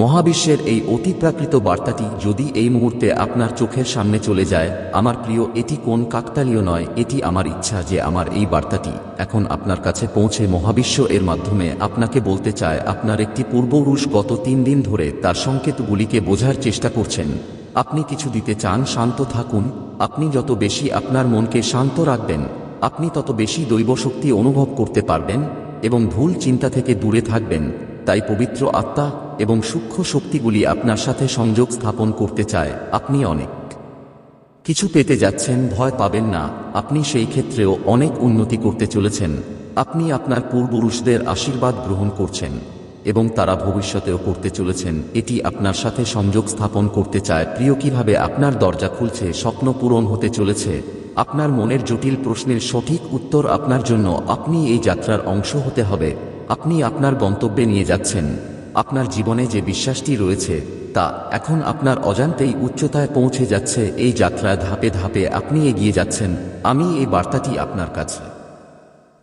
মহাবিশ্বের এই অতিপ্রাকৃত বার্তাটি যদি এই মুহূর্তে আপনার চোখের সামনে চলে যায়, আমার প্রিয়, এটি কোন কাকতালীয় নয়, এটি আমার ইচ্ছা যে আমার এই বার্তাটি এখন আপনার কাছে পৌঁছে মহাবিশ্ব এর মাধ্যমে আপনাকে বলতে চায়, আপনার একটি পূর্বপুরুষ গত তিন দিন ধরে তার সংকেতগুলিকে বোঝার চেষ্টা করছেন। আপনি কিছু দিতে চান, শান্ত থাকুন। আপনি যত বেশি আপনার মনকে শান্ত রাখবেন, আপনি তত বেশি দৈব শক্তি অনুভব করতে পারবেন এবং ভুল চিন্তা থেকে দূরে থাকবেন। তাই পবিত্র আত্মা এবং সূক্ষ্ম শক্তিগুলি আপনার সাথে সংযোগ স্থাপন করতে চায়, আপনি অনেক কিছু পেতে যাচ্ছেন, ভয় পাবেন না, আপনি সেই ক্ষেত্রেও অনেক উন্নতি করতে চলেছেন, আপনি আপনার পূর্বপুরুষদের আশীর্বাদ গ্রহণ করছেন, এবং তারা ভবিষ্যতেও করতে চলেছেন, এটি আপনার সাথে সংযোগ স্থাপন করতে চায়, প্রিয় কীভাবে আপনার দরজা খুলছে, স্বপ্ন পূরণ হতে চলেছে, আপনার মনের জটিল প্রশ্নের সঠিক উত্তর আপনার জন্য, আপনি এই যাত্রার অংশ হতে হবে, আপনি আপনার গন্তব্যে নিয়ে যাচ্ছেন। আপনার জীবনে যে বিশ্বাসটি রয়েছে, তা এখন আপনার অজান্তেই উচ্চতায় পৌঁছে যাচ্ছে, এই যাত্রায় ধাপে ধাপে আপনি এগিয়ে যাচ্ছেন, আমি এই বার্তাটি আপনার কাছে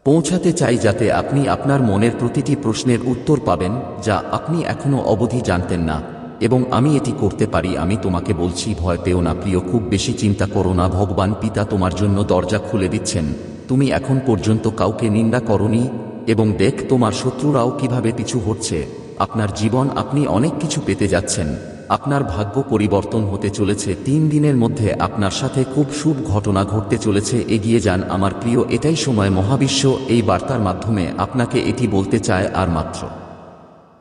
পৌঁছাতে চাই যাতে আপনি আপনার মনের প্রতিটি প্রশ্নের উত্তর পাবেন, যা আপনি এখনও অবধি জানতেন না, এবং আমি এটি করতে পারি, আমি তোমাকে বলছি, ভয় পেও না প্রিয়, খুব বেশি চিন্তা করো না, ভগবান পিতা তোমার জন্য দরজা খুলে দিচ্ছেন, তুমি এখন পর্যন্ত কাউকে নিন্দা করনি, এবং দেখ তোমার শত্রুরাও কীভাবে পিছু হচ্ছে আপনার জীবন আপনি অনেক কিছু পেতে যাচ্ছেন। আপনার ভাগ্য পরিবর্তন হতে চলেছে। তিন দিনের মধ্যে আপনার সাথে খুব শুভ ঘটনা ঘটতে চলেছে। এগিয়ে যান আমার প্রিয়, এটাই সময় মহাবিশ্ব। এই বার্তার মাধ্যমে আপনাকে এটি বলতে চায় আর মাত্র।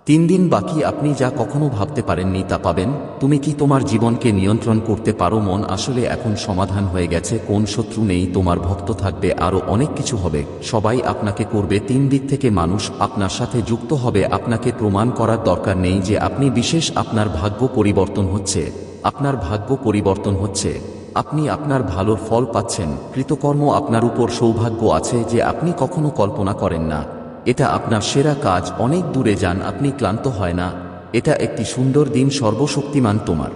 তিন দিন বাকি আপনি যা কখনো ভাবতে পারেননি তা পাবেন। তুমি কি তোমার জীবনকে নিয়ন্ত্রণ করতে পারো মন? আসলে এখন সমাধান হয়ে গেছে, কোন শত্রু নেই, তোমার ভক্ত থাকবে আরও অনেক কিছু হবে। সবাই আপনাকে করবে, তিন দিক থেকে মানুষ আপনার সাথে যুক্ত হবে, আপনাকে প্রমাণ করার দরকার নেই যে আপনি বিশেষ আপনার ভাগ্য পরিবর্তন হচ্ছে। আপনার ভাগ্য পরিবর্তন হচ্ছে। আপনি আপনার ভালোর ফল পাচ্ছেন, কৃতকর্ম আপনার উপর সৌভাগ্য আছে যে আপনি কখনো কল্পনা করেন না। এটা আপনার সেরা কাজ, অনেক দূরে যান, আপনি ক্লান্ত হয় না। এটা একটি সুন্দর দিন, সর্বশক্তিমান তোমার।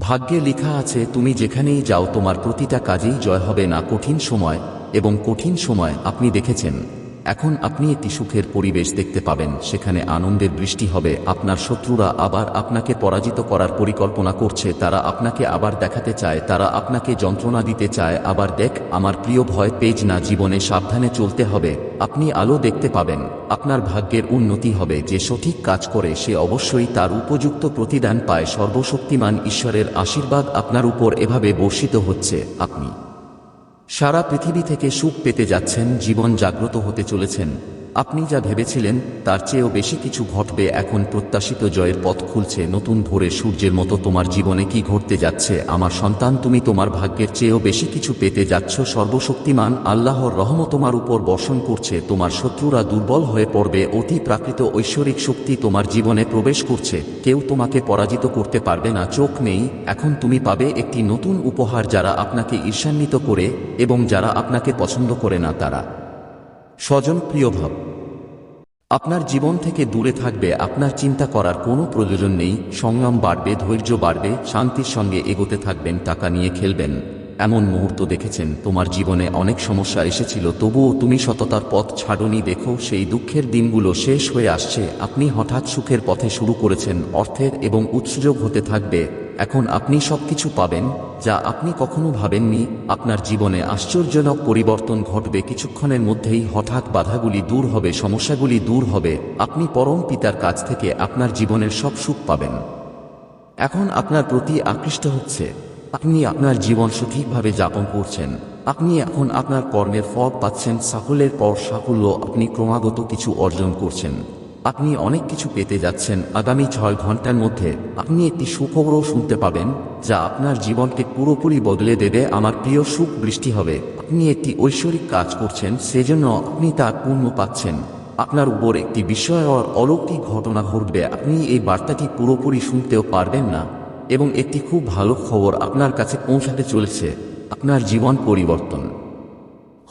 ভাগ্যে লেখা আছে, তুমি যেখানেই যাও, তোমার প্রতিটা কাজেই জয় হবে না। কঠিন সময় এবং কঠিন সময় আপনি দেখেছেন। এখন আপনি একটি সুখের পরিবেশ দেখতে পাবেন, সেখানে আনন্দের বৃষ্টি হবে, আপনার শত্রুরা আবার আপনাকে পরাজিত করার পরিকল্পনা করছে, তারা আপনাকে আবার দেখাতে চায়, তারা আপনাকে যন্ত্রণা দিতে চায়, আবার দেখ, আমার প্রিয় ভয় পেজ না, জীবনে সাবধানে চলতে হবে, আপনি আলো দেখতে পাবেন, আপনার ভাগ্যের উন্নতি হবে, যে সঠিক কাজ করে, সে অবশ্যই তার উপযুক্ত প্রতিদান পায়, সর্বশক্তিমান ঈশ্বরের আশীর্বাদ আপনার উপর এভাবে বর্ষিত হচ্ছে, আপনি সারা পৃথিবী থেকে সুখ পেতে যাচ্ছেন জীবন জাগ্রত হতে চলেছেন। আপনি যা ভেবেছিলেন, তার চেয়েও বেশি কিছু ঘটবে এখন প্রত্যাশিত জয়ের পথ খুলছে নতুন ভোরে সূর্যের মতো তোমার জীবনে কি ঘটতে যাচ্ছে, আমার সন্তান তুমি তোমার ভাগ্যের চেয়েও বেশি কিছু পেতে যাচ্ছ, সর্বশক্তিমান আল্লাহর রহম তোমার উপর বর্ষণ করছে, তোমার শত্রুরা দুর্বল হয়ে পড়বে, অতি প্রাকৃত ঐশ্বরিক শক্তি তোমার জীবনে প্রবেশ করছে, কেউ তোমাকে পরাজিত করতে পারবে না, চোখ নেই, এখন তুমি পাবে একটি নতুন উপহার যারা আপনাকে ঈর্ষান্বিত করে এবং যারা আপনাকে পছন্দ করে না তারা। স্বজন প্রিয় ভাব, আপনার জীবন থেকে দূরে থাকবে, আপনার চিন্তা করার কোনো প্রয়োজন নেই, সংগ্রাম বাড়বে, ধৈর্য বাড়বে, শান্তির সঙ্গে এগোতে থাকবেন, টাকা নিয়ে খেলবেন। এমন মুহূর্ত দেখেছেন, তোমার জীবনে অনেক সমস্যা এসেছিল, তবুও তুমি সততার পথ ছাড়নি, দেখো সেই দুঃখের দিনগুলো শেষ হয়ে আসছে, আপনি হঠাৎ সুখের পথে শুরু করেছেন, অর্থের এবং উৎসযোগ হতে থাকবে। এখন আপনি সবকিছু পাবেন, যা আপনি কখনো ভাবেননি, আপনার জীবনে আশ্চর্যজনক পরিবর্তন ঘটবে কিছুক্ষণের মধ্যেই হঠাৎ বাধাগুলি দূর হবে, সমস্যাগুলি দূর হবে, আপনি পরম পিতার কাছ থেকে আপনার জীবনের সব সুখ পাবেন। এখন আপনার প্রতি আকৃষ্ট হচ্ছে, আপনি আপনার জীবন সঠিকভাবে যাপন করছেন, আপনি এখন আপনার কর্মের ফল পাচ্ছেন, সাফল্যের পর সাফল্য আপনি ক্রমাগত কিছু অর্জন করছেন। আপনি অনেক কিছু পেতে যাচ্ছেন আগামী ছয় ঘণ্টার মধ্যে। আপনি একটি সুখবরও শুনতে পাবেন, যা আপনার জীবনকে পুরোপুরি বদলে দেবে। আমার প্রিয় সুখ বৃষ্টি হবে। আপনি একটি ঐশ্বরিক কাজ করছেন, সেজন্য আপনি তার পূর্ণ পাচ্ছেন। আপনার উপর একটি বিস্ময়কর অলৌকিক ঘটনা ঘটবে। আপনি এই বার্তাটি পুরোপুরি শুনতেও পারবেন না। এবং একটি খুব ভালো খবর আপনার কাছে পৌঁছাতে চলেছে। আপনার জীবন পরিবর্তন।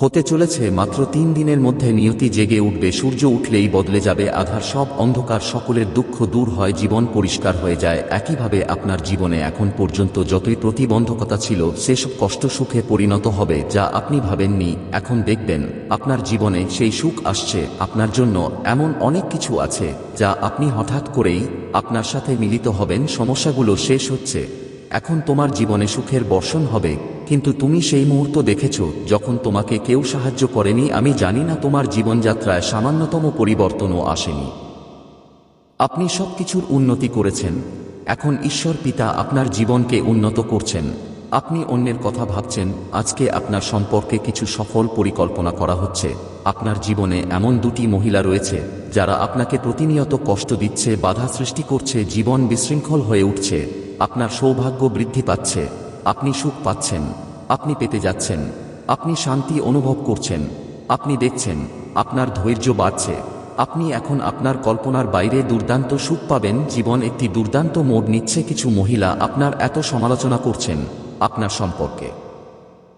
হতে চলেছে মাত্র তিন দিনের মধ্যে নিয়তি জেগে উঠবে, সূর্য উঠলেই বদলে যাবে আধার, সব অন্ধকার সকলের দুঃখ দূর হয়, জীবন পরিষ্কার হয়ে যায়। একইভাবে আপনার জীবনে এখন পর্যন্ত যতই প্রতিবন্ধকতা ছিল, সেসব কষ্ট সুখে পরিণত হবে, যা আপনি ভাবেননি, এখন দেখবেন, আপনার জীবনে সেই সুখ আসছে, আপনার জন্য এমন অনেক কিছু আছে, যা আপনি হঠাৎ করেই আপনার সাথে মিলিত হবেন, সমস্যাগুলো শেষ হচ্ছে। এখন তোমার জীবনে সুখের বর্ষণ হবে। কিন্তু তুমি সেই মুহূর্ত দেখেছ, যখন তোমাকে কেউ সাহায্য করেনি, আমি জানি না তোমার জীবনযাত্রায় সামান্যতম পরিবর্তনও আসেনি। আপনি সব কিছুর উন্নতি করেছেন। এখন ঈশ্বর পিতা আপনার জীবনকে উন্নত করছেন। আপনি অন্যের কথা ভাবছেন, আজকে আপনার সম্পর্কে কিছু সফল পরিকল্পনা করা হচ্ছে। আপনার জীবনে এমন দুটি মহিলা রয়েছে, যারা আপনাকে প্রতিনিয়ত কষ্ট দিচ্ছে, বাধা সৃষ্টি করছে, জীবন বিশৃঙ্খল হয়ে উঠছে। আপনার সৌভাগ্য বৃদ্ধি পাচ্ছে। আপনি সুখ পাচ্ছেন, আপনি পেতে যাচ্ছেন, আপনি শান্তি অনুভব করছেন, আপনি দেখছেন, আপনার ধৈর্য বাড়ছে, আপনি এখন আপনার কল্পনার বাইরে দুর্দান্ত সুখ পাবেন, জীবন একটি দুর্দান্ত মোড় নিচ্ছে, কিছু মহিলা আপনার এত সমালোচনা করছেন, আপনার সম্পর্কে।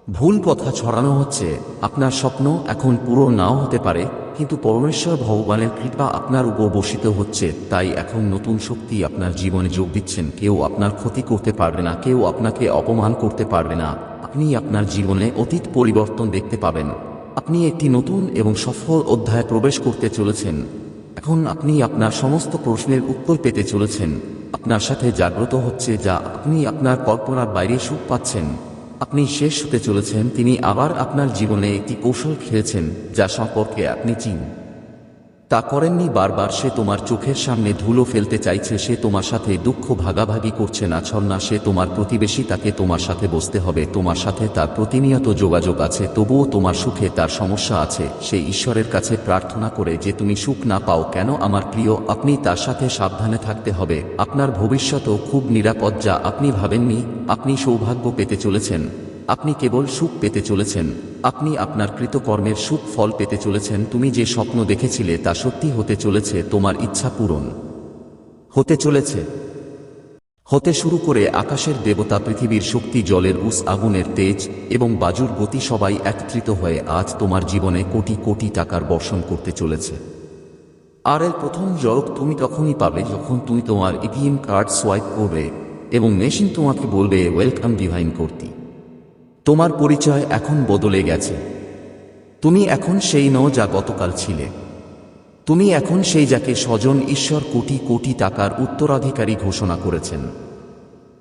ভুল কথা ছড়ানো হচ্ছে, আপনার স্বপ্ন এখন পুরো নাও হতে পারে কিন্তু পরমেশ্বর ভগবানের কৃপা আপনার উপর বসিত হচ্ছে, তাই এখন নতুন শক্তি আপনার জীবনে যোগ দিচ্ছেন। কেউ আপনার ক্ষতি করতে পারবে না, কেউ আপনাকে অপমান করতে পারবে না। আপনি আপনার জীবনে অতীত পরিবর্তন দেখতে পাবেন। আপনি একটি নতুন এবং সফল অধ্যায়ে প্রবেশ করতে চলেছেন। এখন আপনি আপনার সমস্ত প্রশ্নের উত্তর পেতে চলেছেন। আপনার সাথে জাগ্রত হচ্ছে যা আপনি আপনার কল্পনার বাইরে সুখ পাচ্ছেন। আপনি শেষ হতে চলেছেন, তিনি আবার আপনার জীবনে একটি কৌশল খেয়েছেন যা সম্পর্কে আপনি চিন। তা করেননি বারবার সে তোমার চোখের সামনে ধুলো ফেলতে চাইছে, সে তোমার সাথে দুঃখ ভাগাভাগি করছে না ছন্না, সে তোমার প্রতিবেশী, তাকে তোমার সাথে বসতে হবে, তোমার সাথে তার প্রতিনিয়ত যোগাযোগ আছে, তবুও তোমার সুখে তার সমস্যা আছে, সে ঈশ্বরের কাছে প্রার্থনা করে যে তুমি সুখ না পাও, কেন আমার প্রিয়, আপনি তার সাথে সাবধানে থাকতে হবে, আপনার ভবিষ্যতও খুব নিরাপদ যা আপনি ভাবেননি, আপনি সৌভাগ্য পেতে চলেছেন। আপনি কেবল সুখ পেতে চলেছেন। আপনি আপনার কৃতকর্মের সুখ ফল পেতে চলেছেন। তুমি যে স্বপ্ন দেখেছিলে তা সত্যি হতে চলেছে, তোমার ইচ্ছা পূরণ। হতে চলেছে। হতে শুরু করে আকাশের দেবতা পৃথিবীর শক্তি, জলের উস, আগুনের তেজ এবং বাজুর গতি সবাই একত্রিত হয়ে আজ তোমার জীবনে কোটি কোটি টাকার বর্ষণ করতে চলেছে। আর এর প্রথম জলক তুমি তখনই পাবে যখন তুমি তোমার এটিএম কার্ড সোয়াইপ করবে এবং মেশিন তোমাকে বলবে, ওয়েলকাম ডিভাইন করতি তোমার পরিচয় এখন বদলে গেছে। তুমি এখন সেই নও যা গতকাল ছিলে। তুমি এখন সেই যাকে স্বজন ঈশ্বর কোটি কোটি টাকার উত্তরাধিকারী ঘোষণা করেছেন।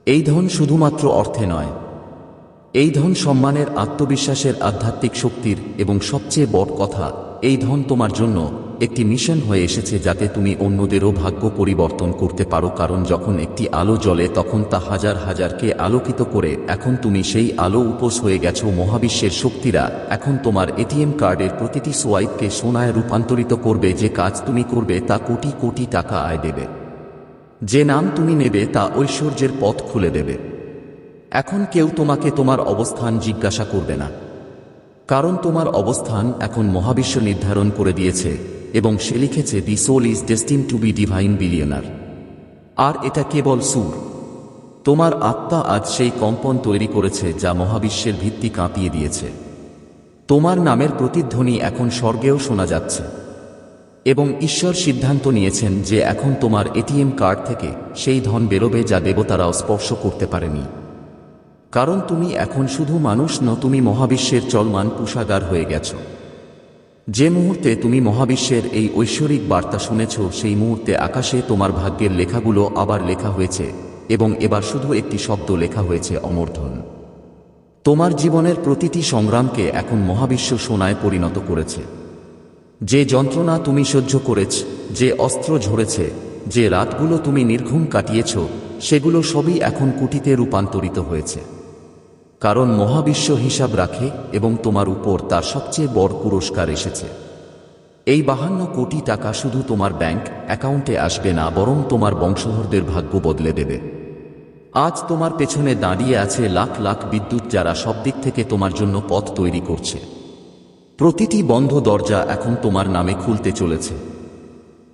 এই ধন শুধুমাত্র অর্থে নয়। এই ধন সম্মানের, আত্মবিশ্বাসের, আধ্যাত্মিক শক্তির এবং সবচেয়ে বড় কথা, এই ধন তোমার জন্য একটি মিশন হয়ে এসেছে যাতে তুমি অন্যদেরও ভাগ্য পরিবর্তন করতে পারো, কারণ যখন একটি আলো জ্বলে তখন তা হাজার হাজারকে আলোকিত করে, এখন তুমি সেই আলো উপোস হয়ে গেছো মহাবিশ্বের শক্তিরা। এখন তোমার এটিএম কার্ডের প্রতিটি সোয়াইপকে সোনায় রূপান্তরিত করবে, যে কাজ তুমি করবে তা কোটি কোটি টাকা আয় দেবে। যে নাম তুমি নেবে তা ঐশ্বর্যের পথ খুলে দেবে। এখন কেউ তোমাকে তোমার অবস্থান জিজ্ঞাসা করবে না। কারণ তোমার অবস্থান এখন মহাবিশ্ব নির্ধারণ করে দিয়েছে, এবং সে লিখেছে the soul is destined to be divine billionaire আর এটা কেবল সুর। তোমার আত্মা আজ সেই কম্পন তৈরি করেছে যা মহাবিশ্বের ভিত্তি কাঁপিয়ে দিয়েছে। তোমার নামের প্রতিধ্বনি এখন স্বর্গেও শোনা যাচ্ছে। এবং ঈশ্বর সিদ্ধান্ত নিয়েছেন যে এখন তোমার এটিএম কার্ড থেকে সেই ধন বেরোবে যা দেবতারাও স্পর্শ করতে পারেনি। কারণ তুমি এখন শুধু মানুষ, ন তুমি মহাবিশ্বের চলমান পুষাগার হয়ে গেছ। যে মুহূর্তে তুমি মহাবিশ্বের এই ঐশ্বরিক বার্তা শুনেছ, সেই মুহূর্তে আকাশে তোমার ভাগ্যের লেখাগুলো আবার লেখা হয়েছে এবং এবার শুধু একটি শব্দ লেখা হয়েছে, অমর্ধন। তোমার জীবনের প্রতিটি সংগ্রামকে এখন মহাবিশ্ব সোনায় পরিণত করেছে। যে যন্ত্রণা তুমি সহ্য করেছ, যে অস্ত্র ঝরেছে, যে রাতগুলো তুমি নির্ঘুম কাটিয়েছ, সেগুলো সবই এখন কুটিতে রূপান্তরিত হয়েছে। কারণ মহাবিশ্ব হিসাব রাখে এবং তোমার উপর তার সবচেয়ে বড় পুরস্কার এসেছে। এই বাহান্ন কোটি টাকা শুধু তোমার ব্যাংক অ্যাকাউন্টে আসবে না, বরং তোমার বংশধরদের ভাগ্য বদলে দেবে। আজ তোমার পেছনে দাঁড়িয়ে আছে লাখ লাখ বিদ্যুৎ যারা সব দিক থেকে তোমার জন্য পথ তৈরি করছে। প্রতিটি বন্ধ দরজা এখন তোমার নামে খুলতে চলেছে।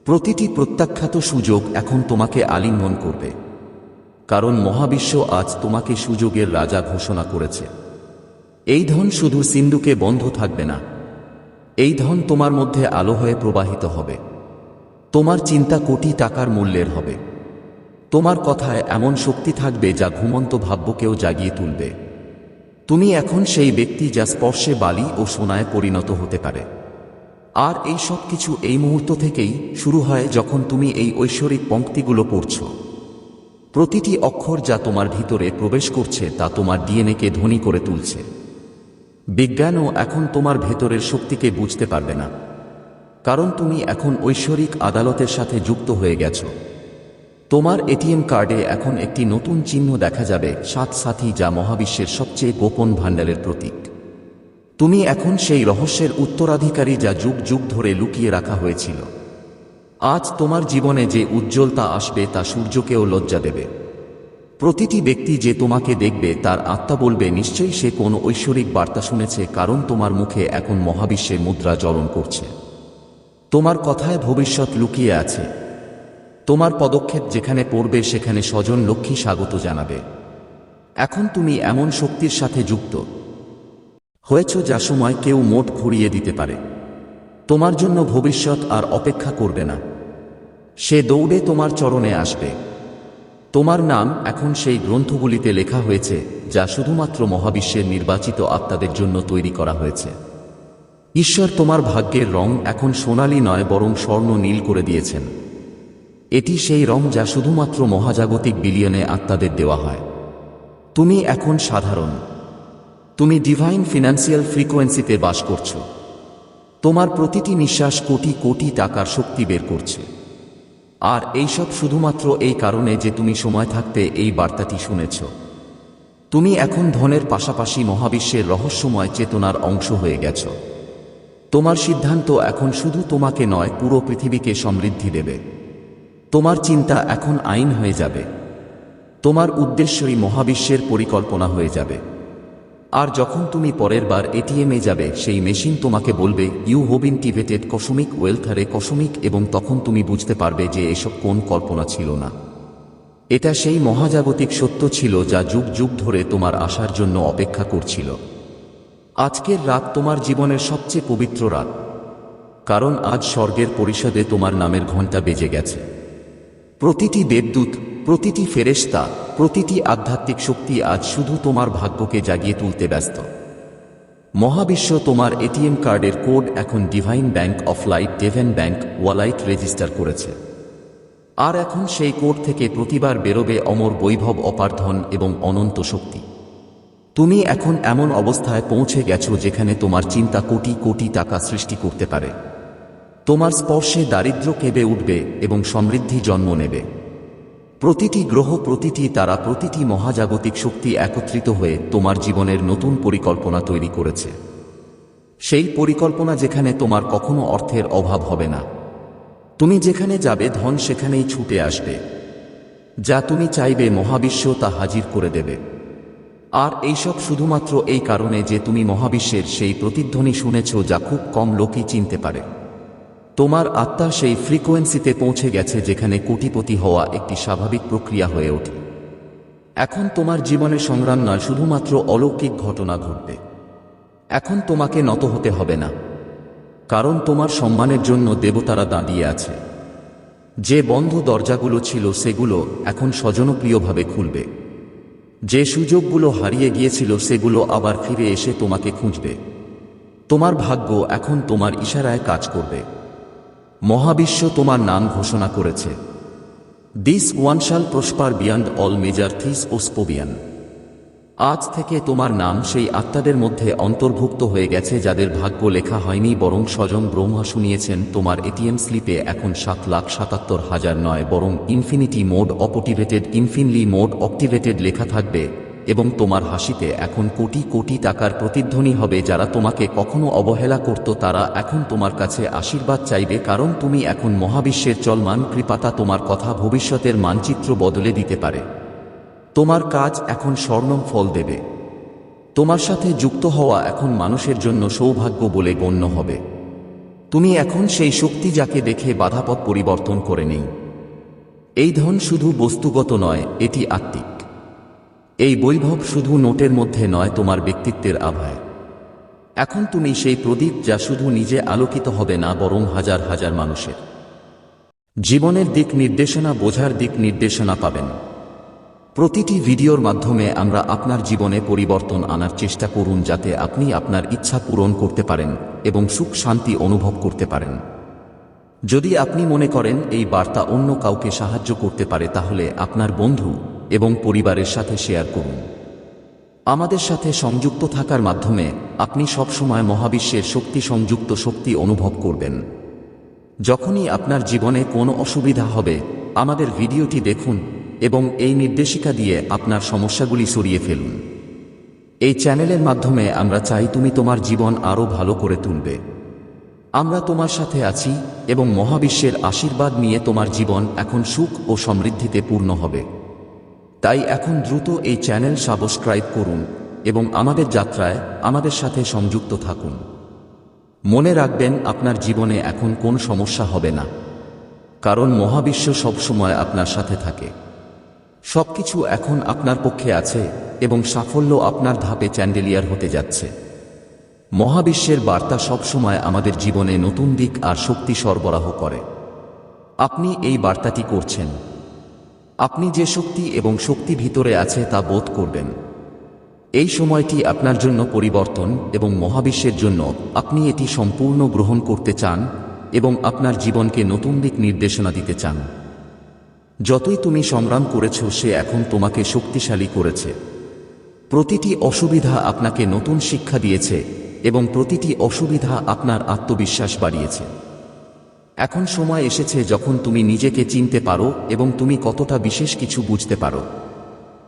প্রতিটি প্রত্যাখ্যাত সুযোগ এখন তোমাকে আলিঙ্গন করবে। কারণ মহাবিশ্ব আজ তোমাকে সুযোগের রাজা ঘোষণা করেছে। এই ধন শুধু সিন্ধুকে বন্ধ থাকবে না, এই ধন তোমার মধ্যে আলো হয়ে প্রবাহিত হবে। তোমার চিন্তা কোটি টাকার মূল্যের হবে। তোমার কথায় এমন শক্তি থাকবে যা ঘুমন্ত ভাব্যকেও জাগিয়ে তুলবে। তুমি এখন সেই ব্যক্তি যা স্পর্শে বালি ও সোনায় পরিণত হতে পারে। আর এই সব কিছু এই মুহূর্ত থেকেই শুরু হয় যখন তুমি এই ঐশ্বরিক পঙ্ক্তিগুলো পড়ছ। প্রতিটি অক্ষর যা তোমার ভিতরে প্রবেশ করছে তা তোমার ডিএনএকে ধনী করে তুলছে। বিজ্ঞানও এখন তোমার ভেতরের শক্তিকে বুঝতে পারবে না। কারণ তুমি এখন ঐশ্বরিক আদালতের সাথে যুক্ত হয়ে গেছো। তোমার এটিএম কার্ডে এখন একটি নতুন চিহ্ন দেখা যাবে, সাত সাথী যা মহাবিশ্বের সবচেয়ে গোপন ভাণ্ডারের প্রতীক। তুমি এখন সেই রহস্যের উত্তরাধিকারী যা যুগ যুগ ধরে লুকিয়ে রাখা হয়েছিল। আজ তোমার জীবনে যে উজ্জ্বলতা আসবে তা সূর্যকেও লজ্জা দেবে। প্রতিটি ব্যক্তি যে তোমাকে দেখবে, তার আত্মা বলবে, নিশ্চয়ই সে কোনো ঐশ্বরিক বার্তা শুনেছে, কারণ তোমার মুখে এখন মহাবিশ্বের মুদ্রা জ্বলন করছে। তোমার কথায় ভবিষ্যৎ লুকিয়ে আছে। তোমার পদক্ষেপ যেখানে পড়বে, সেখানে স্বজন লক্ষ্মী স্বাগত জানাবে। এখন তুমি এমন শক্তির সাথে যুক্ত হয়েছ যা সময় কেউ মোট ঘুরিয়ে দিতে পারে। তোমার জন্য ভবিষ্যৎ আর অপেক্ষা করবে না। সে দৌড়ে তোমার চরণে আসবে। তোমার নাম এখন সেই গ্রন্থগুলিতে লেখা হয়েছে, যা শুধুমাত্র মহাবিশ্বের নির্বাচিত আত্মাদের জন্য তৈরি করা হয়েছে। ঈশ্বর তোমার ভাগ্যের রং এখন সোনালী নয়, বরং স্বর্ণ নীল করে দিয়েছেন। এটি সেই রং যা শুধুমাত্র মহাজাগতিক বিলিয়নে আত্মাদের দেওয়া হয়। তুমি এখন সাধারণ। তুমি ডিভাইন ফিনান্সিয়াল ফ্রিকোয়েন্সিতে বাস করছ। তোমার প্রতিটি নিঃশ্বাস কোটি কোটি টাকার শক্তি বের করছে। আর এইসব শুধুমাত্র এই কারণে যে তুমি সময় থাকতে এই বার্তাটি শুনেছ। তুমি এখন ধনের পাশাপাশি মহাবিশ্বের রহস্যময় চেতনার অংশ হয়ে গেছ। তোমার সিদ্ধান্ত এখন শুধু তোমাকে নয়, পুরো পৃথিবীকে সমৃদ্ধি দেবে। তোমার চিন্তা এখন আইন হয়ে যাবে। তোমার উদ্দেশ্যই মহাবিশ্বের পরিকল্পনা হয়ে যাবে। আর যখন তুমি পরের বার এটিএমে যাবে, সেই মেশিন তোমাকে বলবে, ইউ হোভ ইনটিভেটেড কসমিক ওয়েলথারে কসমিক, এবং তখন তুমি বুঝতে পারবে যে এসব কোন কল্পনা ছিল না। এটা সেই মহাজাগতিক সত্য ছিল যা যুগ যুগ ধরে তোমার আসার জন্য অপেক্ষা করছিল। আজকের রাত তোমার জীবনের সবচেয়ে পবিত্র রাত। কারণ আজ স্বর্গের পরিষদে তোমার নামের ঘণ্টা বেজে গেছে। প্রতিটি দেবদূত প্রতিটি ফেরেশতা, প্রতিটি আধ্যাত্মিক শক্তি আজ শুধু তোমার ভাগ্যকে জাগিয়ে তুলতে ব্যস্ত। মহাবিশ্ব তোমার এটিএম কার্ডের কোড এখন divine bank of light divine bank ওয়ালাইট register করেছে। আর এখন সেই কোড থেকে প্রতিবার বেরোবে অমর বৈভব অপার্ধন এবং অনন্ত শক্তি। তুমি এখন এমন অবস্থায় পৌঁছে গেছো যেখানে তোমার চিন্তা কোটি কোটি টাকা সৃষ্টি করতে পারে। তোমার স্পর্শে দারিদ্র্য কেঁপে উঠবে এবং সমৃদ্ধি জন্ম নেবে। প্রতিটি গ্রহ, প্রতিটি তারা, প্রতিটি মহাজাগতিক শক্তি একত্রিত হয়ে তোমার জীবনের নতুন পরিকল্পনা তৈরি করেছে। সেই পরিকল্পনা যেখানে তোমার কখনো অর্থের অভাব হবে না। তুমি যেখানে যাবে, ধন সেখানেই ছুটে আসবে। যা তুমি চাইবে, মহাবিশ্ব তা হাজির করে দেবে। আর এইসব শুধুমাত্র এই কারণে যে তুমি মহাবিশ্বের সেই প্রতিধ্বনি শুনেছ যা খুব কম লোকই চিনতে পারে। তোমার আত্মা সেই ফ্রিকোয়েন্সিতে পৌঁছে গেছে যেখানে কোটিপতি হওয়া একটি স্বাভাবিক প্রক্রিয়া হয়ে ওঠে। এখন তোমার জীবনে সংগ্রাম নয়, শুধুমাত্র অলৌকিক ঘটনা ঘটবে। এখন তোমাকে নত হতে হবে না, কারণ তোমার সম্মানের জন্য দেবতারা দাঁড়িয়ে আছে। যে বন্ধ দরজাগুলো ছিল, সেগুলো এখন স্বজনপ্রিয়ভাবে খুলবে। যে সুযোগগুলো হারিয়ে গিয়েছিল, সেগুলো আবার ফিরে এসে তোমাকে খুঁজবে। তোমার ভাগ্য এখন তোমার ইশারায় কাজ করবে। মহাবিশ্ব তোমার নাম ঘোষণা করেছে। This one shall prosper beyond all measure this ওস্পোবিয়ান আজ থেকে তোমার নাম সেই আত্মাদের মধ্যে অন্তর্ভুক্ত হয়ে গেছে যাদের ভাগ্য লেখা হয়নি, বরং স্বজন ব্রহ্মা শুনিয়েছেন, তোমার এটিএম স্লিপে এখন সাত লাখ সাতাত্তর হাজার নয়, বরং infinity mode activated infinitely mode activated লেখা থাকবে। এবং তোমার হাসিতে এখন কোটি কোটি টাকার প্রতিধ্বনি হবে যারা তোমাকে কখনো অবহেলা করত, তারা এখন তোমার কাছে আশীর্বাদ চাইবে কারণ তুমি এখন মহাবিশ্বের চলমান কৃপাতা তোমার কথা ভবিষ্যতের মানচিত্র বদলে দিতে পারে। তোমার কাজ এখন স্বর্ণম ফল দেবে। তোমার সাথে যুক্ত হওয়া এখন মানুষের জন্য সৌভাগ্য বলে গণ্য হবে। তুমি এখন সেই শক্তি যাকে দেখে বাধাপথ পরিবর্তন করে নেই। এই ধন শুধু বস্তুগত নয়, এটি আত্মিক। এই বৈভব শুধু নোটের মধ্যে নয়, তোমার ব্যক্তিত্বের আভায়। এখন তুমি সেই প্রদীপ যা শুধু নিজে আলোকিত হবে না, বরং হাজার হাজার মানুষের। জীবনের দিক নির্দেশনা বোঝার দিক নির্দেশনা পাবেন। প্রতিটি ভিডিওর মাধ্যমে আমরা আপনার জীবনে পরিবর্তন আনার চেষ্টা করুন, যাতে আপনি আপনার ইচ্ছা পূরণ করতে পারেন এবং সুখ শান্তি অনুভব করতে পারেন। যদি আপনি মনে করেন এই বার্তা অন্য কাউকে সাহায্য করতে পারে, তাহলে আপনার বন্ধু এবং পরিবারের সাথে শেয়ার করুন। আমাদের সাথে সংযুক্ত থাকার মাধ্যমে আপনি সবসময় মহাবিশ্বের শক্তি সংযুক্ত শক্তি অনুভব করবেন। যখনই আপনার জীবনে কোনো অসুবিধা হবে, আমাদের ভিডিওটি দেখুন এবং এই নির্দেশিকা দিয়ে আপনার সমস্যাগুলি সরিয়ে ফেলুন। এই চ্যানেলের মাধ্যমে আমরা চাই তুমি তোমার জীবন আরও ভালো করে তুলবে। আমরা তোমার সাথে আছি এবং মহাবিশ্বের আশীর্বাদ নিয়ে তোমার জীবন এখন সুখ ও সমৃদ্ধিতে পূর্ণ হবে। তাই এখন দ্রুত এই চ্যানেল সাবস্ক্রাইব করুন এবং আমাদের যাত্রায় আমাদের সাথে সংযুক্ত থাকুন। মনে রাখবেন আপনার জীবনে এখন কোন সমস্যা হবে না। কারণ মহাবিশ্ব সবসময় আপনার সাথে থাকে। সবকিছু এখন আপনার পক্ষে আছে এবং সাফল্য আপনার ধাপে চ্যান্ডেলিয়ার হতে যাচ্ছে। মহাবিশ্বের বার্তা সবসময় আমাদের জীবনে নতুন দিক আর শক্তি সরবরাহ করে। আপনি এই বার্তাটি করছেন। আপনি যে শক্তি এবং শক্তি ভিতরে আছে তা বোধ করবেন। এই সময়টি আপনার জন্য পরিবর্তন এবং মহাবিশ্বের জন্য আপনি এটি সম্পূর্ণ গ্রহণ করতে চান এবং আপনার জীবনকে নতুন দিক নির্দেশনা দিতে চান। যতই তুমি সংগ্রাম করেছ, সে এখন তোমাকে শক্তিশালী করেছে। প্রতিটি অসুবিধা আপনাকে নতুন শিক্ষা দিয়েছে এবং প্রতিটি অসুবিধা আপনার আত্মবিশ্বাস বাড়িয়েছে। এখন সময় এসেছে যখন তুমি নিজেকে চিনতে পারো এবং তুমি কতটা বিশেষ কিছু বুঝতে পারো।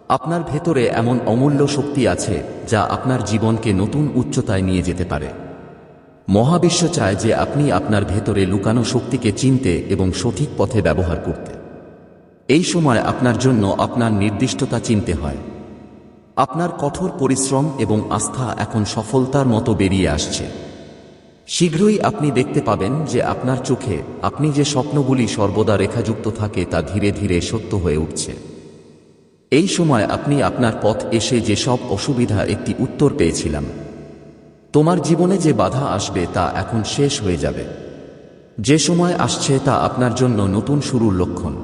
আপনার ভেতরে এমন অমূল্য শক্তি আছে, যা আপনার জীবনকে নতুন উচ্চতায় নিয়ে যেতে পারে। মহাবিশ্ব চায় যে আপনি আপনার ভেতরে লুকানো শক্তিকে চিনতে এবং সঠিক পথে ব্যবহার করতে। এই সময় আপনার জন্য আপনার নির্দিষ্টতা চিনতে হয়। আপনার কঠোর পরিশ্রম এবং আস্থা এখন সফলতার মতো বেরিয়ে আসছে। শীঘ্রই আপনি দেখতে পাবেন যে আপনার চোখে আপনি যে স্বপ্নগুলি সর্বদা রেখাযুক্ত থাকে তা ধীরে ধীরে সত্য হয়ে উঠছে। এই সময় আপনি আপনার পথ এসে যে সব অসুবিধা একটি উত্তর পেয়েছিলাম। তোমার জীবনে যে বাধা আসবে তা এখন শেষ হয়ে যাবে। যে সময় আসছে তা আপনার জন্য নতুন শুরুর লক্ষণ।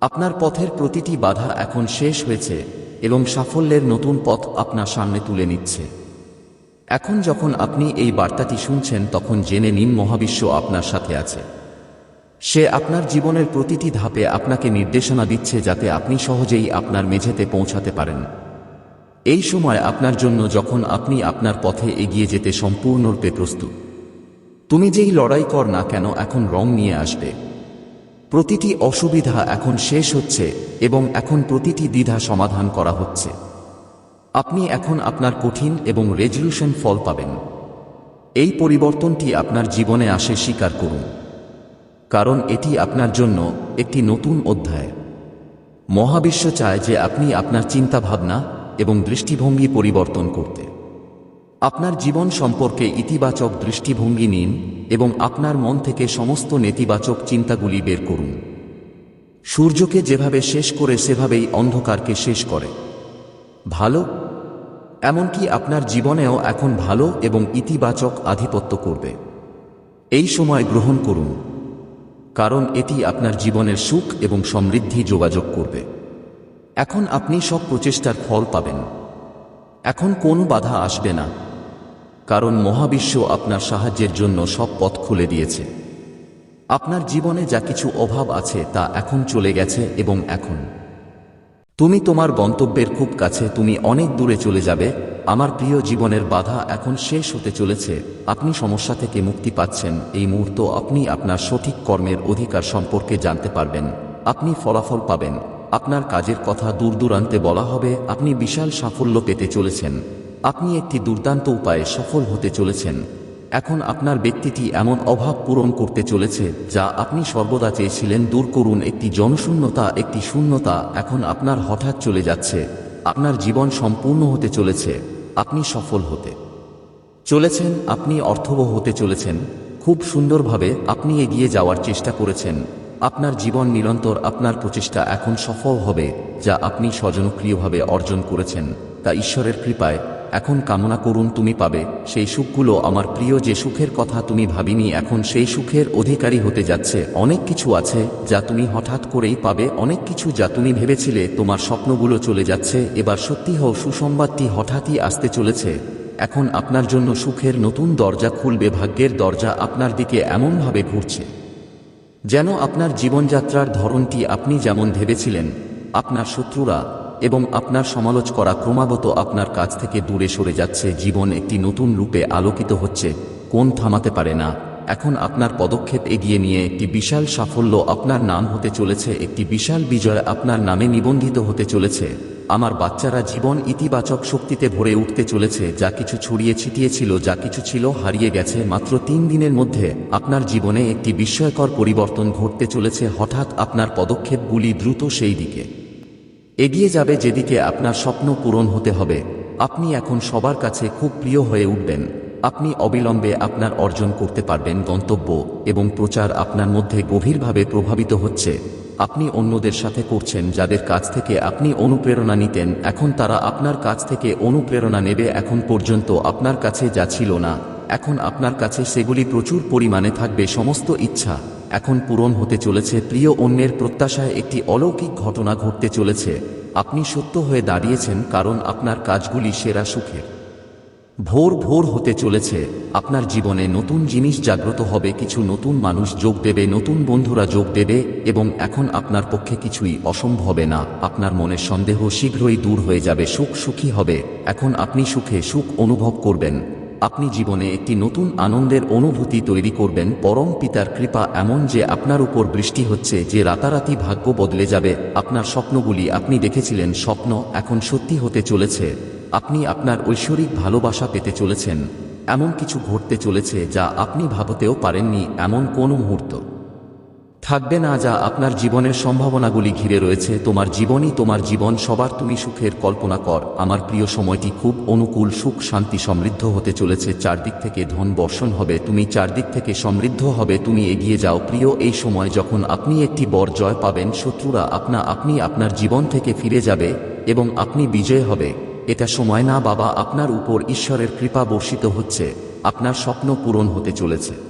আপনার পথের প্রতিটি বাধা এখন শেষ হয়েছে এবং সাফল্যের নতুন পথ আপনার সামনে তুলে নিচ্ছে। এখন যখন আপনি এই বার্তাটি শুনছেন, তখন জেনে নিন মহাবিশ্ব আপনার সাথে আছে। সে আপনার জীবনের প্রতিটি ধাপে আপনাকে নির্দেশনা দিচ্ছে যাতে আপনি সহজেই আপনার মেঝেতে পৌঁছাতে পারেন। এই সময় আপনার জন্য যখন আপনি আপনার পথে এগিয়ে যেতে সম্পূর্ণরূপে প্রস্তুত। তুমি যেই লড়াই কর না কেন, এখন রং নিয়ে আসবে। প্রতিটি অসুবিধা এখন শেষ হচ্ছে এবং এখন প্রতিটি দ্বিধা সমাধান করা হচ্ছে। আপনি এখন আপনার কঠিন এবং রেজলিউশন ফল পাবেন। এই পরিবর্তনটি আপনার জীবনে আসে স্বীকার করুন। কারণ এটি আপনার জন্য একটি নতুন অধ্যায়। মহাবিশ্ব চায় যে আপনি আপনার চিন্তাভাবনা এবং দৃষ্টিভঙ্গি পরিবর্তন করতে। আপনার জীবন সম্পর্কে ইতিবাচক দৃষ্টিভঙ্গি নিন এবং আপনার মন থেকে সমস্ত নেতিবাচক চিন্তাগুলি বের করুন। সূর্যকে যেভাবে শেষ করে সেভাবেই অন্ধকারকে শেষ করে। ভালো এমনকি আপনার জীবনেও এখন ভালো এবং ইতিবাচক আধিপত্য করবে। এই সময় গ্রহণ করুন, কারণ এটি আপনার জীবনের সুখ এবং সমৃদ্ধি যোগাযোগ করবে। এখন আপনি সব প্রচেষ্টার ফল পাবেন। এখন কোনো বাধা আসবে না, কারণ মহাবিশ্ব আপনার সাহায্যের জন্য সব পথ খুলে দিয়েছে। আপনার জীবনে যা কিছু অভাব আছে তা এখন চলে গেছে এবং এখন। তুমি তোমার গন্তব্যের খুব কাছে তুমি অনেক দূরে চলে যাবে, আমার প্রিয় জীবনের বাধা এখন শেষ হতে চলেছে, আপনি সমস্যা থেকে মুক্তি পাচ্ছেন, এই মুহূর্ত আপনি আপনার সঠিক কর্মের অধিকার সম্পর্কে জানতে পারবেন, আপনি ফলাফল পাবেন, আপনার কাজের কথা দূর দূরান্তে বলা হবে, আপনি বিশাল সাফল্য পেতে চলেছেন, আপনি একটি দুর্দান্ত উপায়ে সফল হতে চলেছেন এখন আপনার ব্যক্তিটি এমন অভাব পূরণ করতে চলেছে, যা আপনি সর্বদা চেয়েছিলেন দূর করুন একটি জনশূন্যতা, একটি শূন্যতা, এখন আপনার হঠাৎ চলে যাচ্ছে। আপনার জীবন সম্পূর্ণ হতে চলেছে। আপনি সফল হতে চলেছেন, আপনি অর্থবহ হতে চলেছেন। খুব সুন্দরভাবে আপনি এগিয়ে যাওয়ার চেষ্টা করেছেন। আপনার জীবন নিরন্তর আপনার প্রচেষ্টা এখন সফল হবে, যা আপনি স্বজনক্রিয়ভাবে অর্জন করেছেন। তা ঈশ্বরের কৃপায় এখন কামনা করুন তুমি পাবে। সেই সুখগুলো আমার প্রিয় যে সুখের কথা তুমি ভাবিনি, এখন সেই সুখের অধিকারী হতে যাচ্ছে। অনেক কিছু আছে যা তুমি হঠাৎ করেই পাবে, অনেক কিছু যা তুমি ভেবেছিলে তোমার স্বপ্নগুলো চলে যাচ্ছে, এবার সত্যি হও সুসংবাদটি হঠাৎই আসতে চলেছে। এখন আপনার জন্য সুখের নতুন দরজা খুলবে, ভাগ্যের দরজা আপনার দিকে এমনভাবে ঘুরছে। যেন আপনার জীবনযাত্রার ধরনটি আপনি যেমন ভেবেছিলেন, আপনার শত্রুরা এবং আপনার সমালোচ করা ক্রমাগত আপনার কাছ থেকে দূরে সরে যাচ্ছে, জীবন একটি নতুন রূপে আলোকিত হচ্ছে, কোন থামাতে পারে না। এখন আপনার পদক্ষেপ এগিয়ে নিয়ে একটি বিশাল সাফল্য আপনার নাম হতে চলেছে, একটি বিশাল বিজয় আপনার নামে নিবন্ধিত হতে চলেছে। আমার বাচ্চারা জীবন ইতিবাচক শক্তিতে ভরে উঠতে চলেছে, যা কিছু ছড়িয়ে ছিটিয়েছিল যা কিছু ছিল হারিয়ে গেছে, মাত্র তিন দিনের মধ্যে আপনার জীবনে একটি বিস্ময়কর পরিবর্তন ঘটতে চলেছে, হঠাৎ আপনার পদক্ষেপগুলি দ্রুত সেই দিকে। এগিয়ে যাবে যেদিকে আপনার স্বপ্ন পূরণ হতে হবে। আপনি এখন সবার কাছে খুব প্রিয় হয়ে উঠবেন। আপনি অবিলম্বে আপনার অর্জন করতে পারবেন গন্তব্য এবং প্রচার আপনার মধ্যে গভীরভাবে প্রভাবিত হচ্ছে। আপনি অন্যদের সাথে করছেন যাদের কাছ থেকে আপনি অনুপ্রেরণা নিতেন। এখন তারা আপনার কাছ থেকে অনুপ্রেরণা নেবে। এখন পর্যন্ত আপনার কাছে যা ছিল না, এখন আপনার কাছে সেগুলি প্রচুর পরিমাণে থাকবে। সমস্ত ইচ্ছা এখন পূরণ হতে চলেছে প্রিয় অন্যের প্রত্যাশায় একটি অলৌকিক ঘটনা ঘটতে চলেছে। আপনি সত্য হয়ে দাঁড়িয়েছেন কারণ আপনার কাজগুলি সেরা সুখের। ভোর ভোর হতে চলেছে। আপনার জীবনে নতুন জিনিস জাগ্রত হবে, কিছু নতুন মানুষ যোগ দেবে, নতুন বন্ধুরা যোগ দেবে এবং এখন আপনার পক্ষে কিছুই অসম্ভবে না। আপনার মনের সন্দেহ শীঘ্রই দূর হয়ে যাবে, সুখ সুখী হবে। এখন আপনি সুখে সুখ অনুভব করবেন। আপনি জীবনে একটি নতুন আনন্দের অনুভূতি তৈরি করবেন। পরম পিতার কৃপা এমন যে আপনার উপর বৃষ্টি হচ্ছে, যে রাতারাতি ভাগ্য বদলে যাবে। আপনার স্বপ্নগুলি আপনি দেখেছিলেন, স্বপ্ন এখন সত্যি হতে চলেছে। আপনি আপনার ঐশ্বরিক ভালোবাসা পেতে চলেছেন। এমন কিছু ঘটতে চলেছে যা আপনি ভাবতেও পারেননি, এমন কোনো মুহূর্ত। থাকবে না যা আপনার জীবনের সম্ভাবনাগুলি ঘিরে রয়েছে। তোমার জীবনই তোমার জীবন, সবার তুমি সুখের কল্পনা কর। আমার প্রিয় সময়টি খুব অনুকূল, সুখ, শান্তি, সমৃদ্ধ হতে চলেছে। চারদিক থেকে ধন বর্ষণ হবে, তুমি চারদিক থেকে সমৃদ্ধ হবে, তুমি এগিয়ে যাও। প্রিয়, এই সময় যখন আপনি একটি বর জয় পাবেন, শত্রুরা আপনা, আপনি আপনার জীবন থেকে ফিরে যাবে এবং আপনি বিজয় হবে। এটা সময় না বাবা, আপনার উপর ঈশ্বরের কৃপা বর্ষিত হচ্ছে। আপনার স্বপ্ন পূরণ হতে চলেছে।